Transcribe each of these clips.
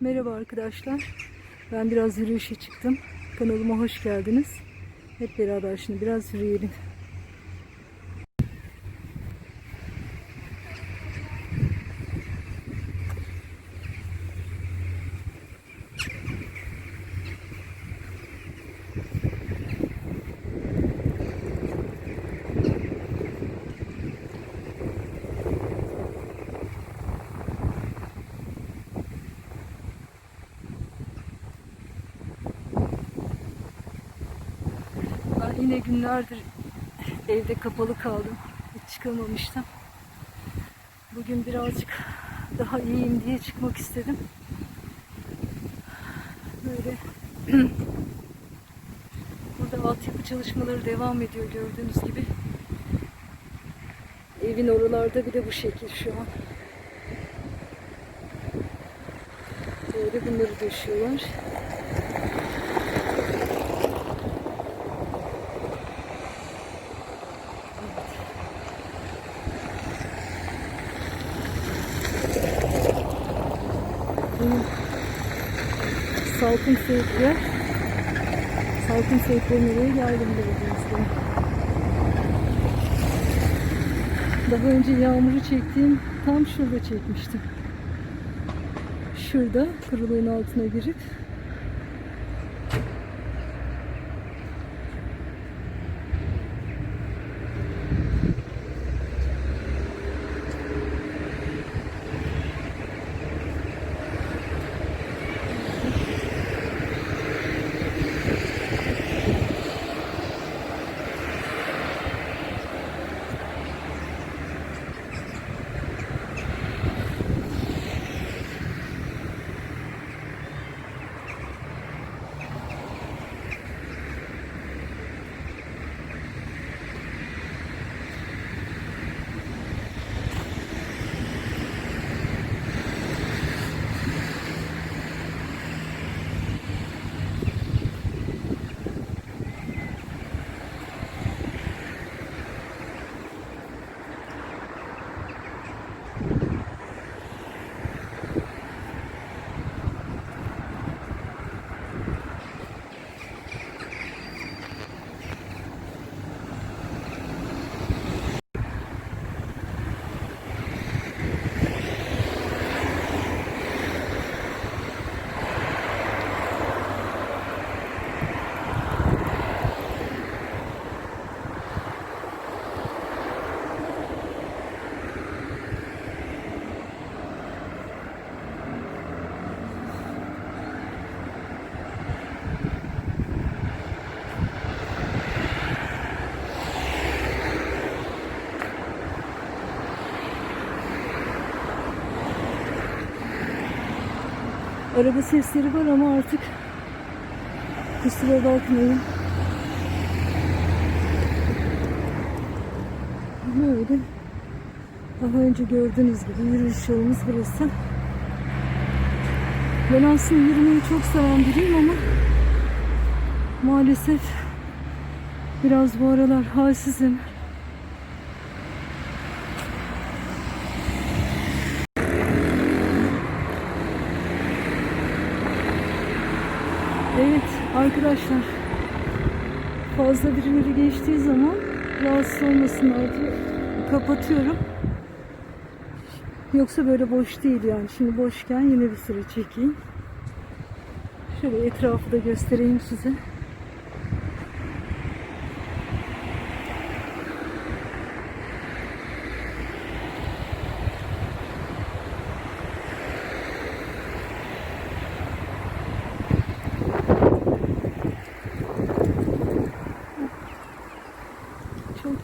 Merhaba arkadaşlar. Ben biraz yürüyüşe çıktım. Kanalıma hoş geldiniz. Hep beraber şimdi biraz yürüyelim. Ben yine günlerdir evde kapalı kaldım. Hiç çıkamamıştım. Bugün birazcık daha iyiyim diye çıkmak istedim. Böyle burada altyapı çalışmaları devam ediyor gördüğünüz gibi. Evin oralarda bir de bu şekil şu an. Böyle bunları döşüyorlar. Benim salkım seyitler. Salkım seyitleri nereye geldim gibi. Daha önce yağmuru çektiğim tam şurada çekmiştim. Şurada kuruluğun altına girip Araba sesleri var ama artık kusura bakmayın. Böyle daha önce gördüğünüz gibi yürüyüş yolumuz burası. Ben aslında yürümeyi çok seven biriyim ama maalesef biraz bu aralar halsizim. Evet arkadaşlar fazla birileri geçtiği zaman rahatsız olmasınlar diye kapatıyorum. Yoksa böyle boş değil yani. Şimdi boşken yine bir süre çekeyim. Şöyle etrafı da göstereyim size.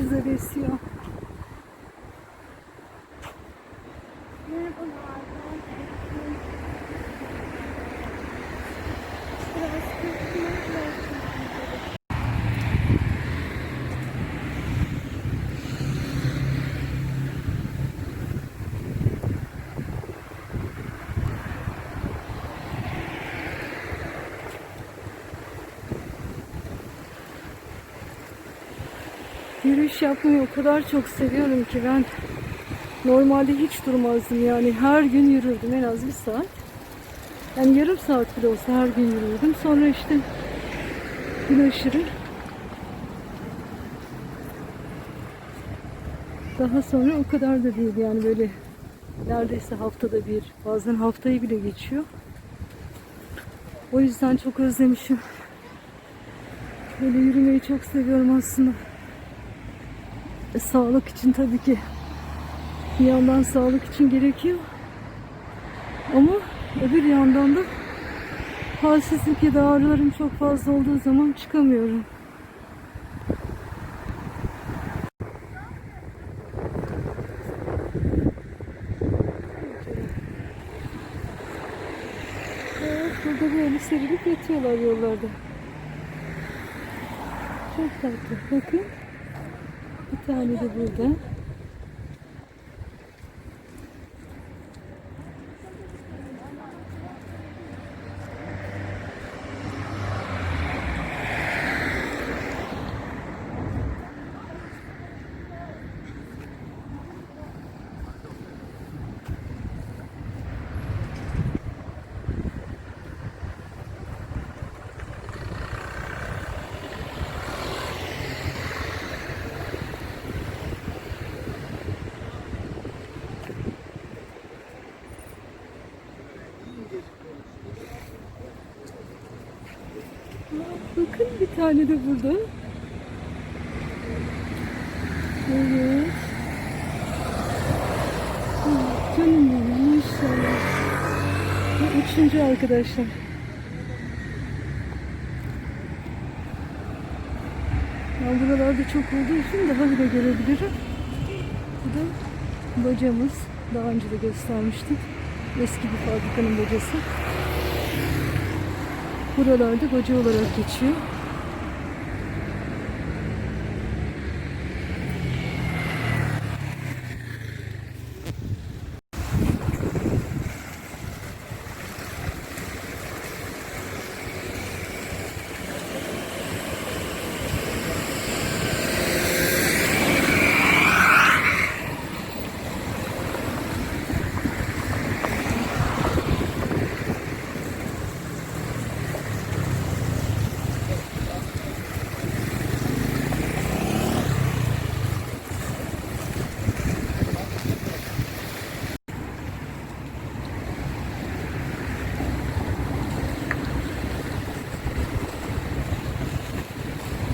Çok güzel Yürüyüş yapmayı o kadar çok seviyorum ki ben normalde hiç durmazdım yani her gün yürürdüm en az bir saat. Yani yarım saat bile olsa her gün yürüyordum. Sonra işte gün aşırı. Daha sonra o kadar da değil yani böyle neredeyse haftada bir bazen haftayı bile geçiyor. O yüzden çok özlemişim. Böyle yürümeyi çok seviyorum aslında. Sağlık için tabii ki bir yandan sağlık için gerekiyor. Ama öbür yandan da halsizlik ya da ağrılarım çok fazla olduğu zaman çıkamıyorum. Evet, burada böyle serilip yatıyorlar yollarda. Çok tatlı. Bakın. Tane de burada. Bakın bir tane de burada. Evet. Canım benim maşallah. Bu üçüncü arkadaşlar. Ben buralarda çok olduğu için daha bile görebilirim. Bu da bacamız. Daha önce de göstermiştim. Eski bir fabrikanın bacası. Buralarda baca olarak geçiyor.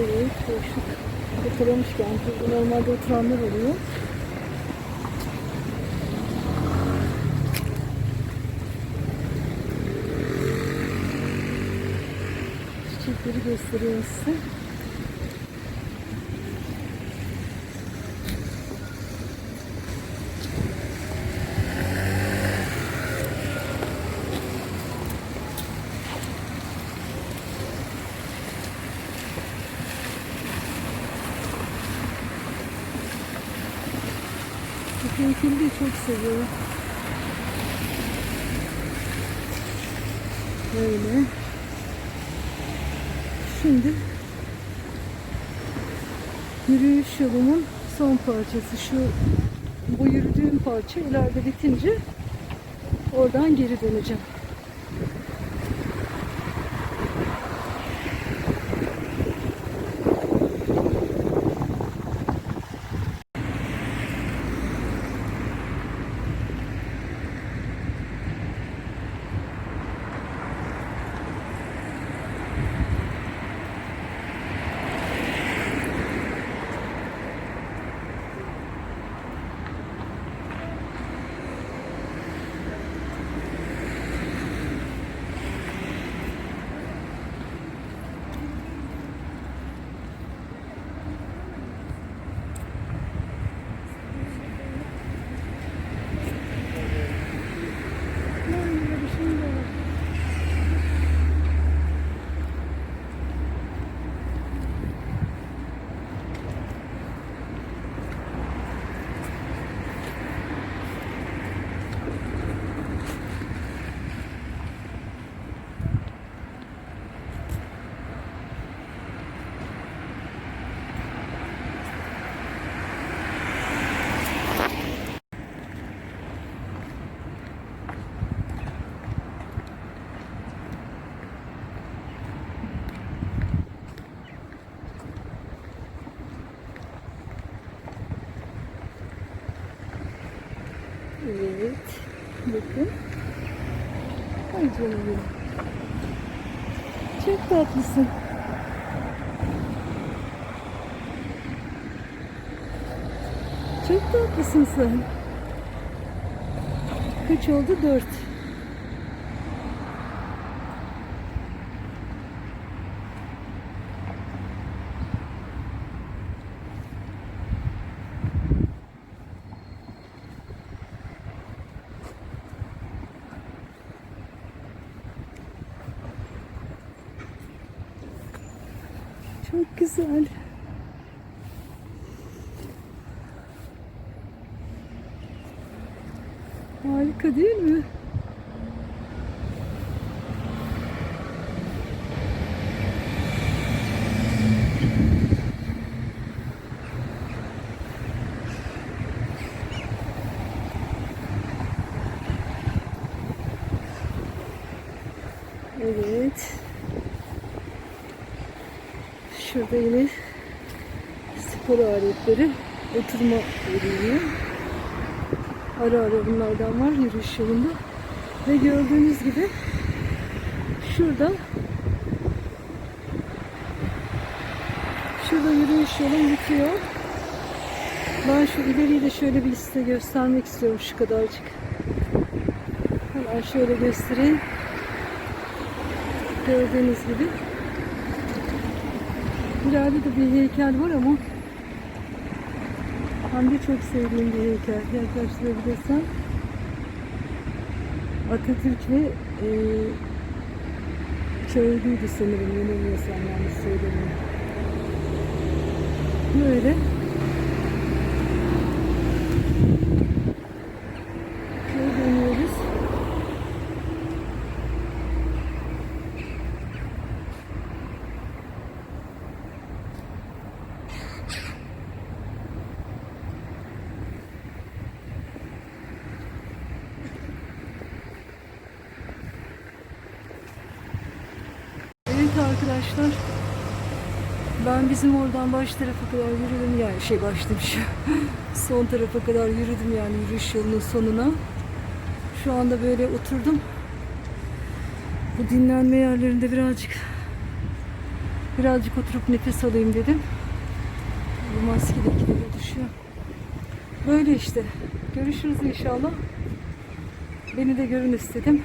Evet, boşluk yakalamışken burada normalde oturanlar oluyor. Çiçekleri gösteriyor size. De çok seviyorum. Böyle. Şimdi yürüyüş yolumun son parçası. Şu bu yürüdüğüm parça ileride bitince oradan geri döneceğim. Canım. Çok tatlısın. Çok tatlısın sen. Kaç oldu? Dört. Çok güzel. Harika değil mi? Evet. Şurada yine spor aletleri, oturma yeri. Ara ara bunlardan var yürüyüş yolunda. Ve gördüğünüz gibi şurada şurada yürüyüş yolum bitiyor. Ben şu ileriyi de şöyle bir size göstermek istiyorum şu kadarcık. Hemen şöyle göstereyim. Gördüğünüz gibi. İleride de bir heykel var ama hem de çok sevdiğim bir heykel. Yaklaştırabilirsem. Atatürk ve e, köylüydü sanırım. Yanılmıyorsam yanlış söylemiyorum. Böyle. Arkadaşlar. Ben bizim oradan baş tarafa kadar yürüdüm yani şey baş demiş. Son tarafa kadar yürüdüm yani yürüyüş yolunun sonuna. Şu anda böyle oturdum. Bu dinlenme yerlerinde birazcık birazcık oturup nefes alayım dedim. Bu maskedekileri düşüyor. Böyle işte. Görüşürüz inşallah. Beni de görün istedim.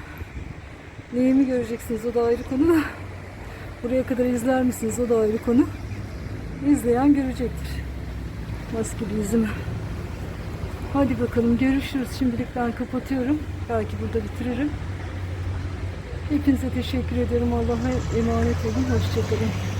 Neyimi göreceksiniz o da ayrı konu da. Buraya kadar izler misiniz o da ayrı konu. İzleyen görecektir. Maskeli yüzümü. Hadi bakalım görüşürüz. Şimdilik ben kapatıyorum. Belki burada bitiririm. Hepinize teşekkür ederim. Allah'a emanet olun. Hoşçakalın.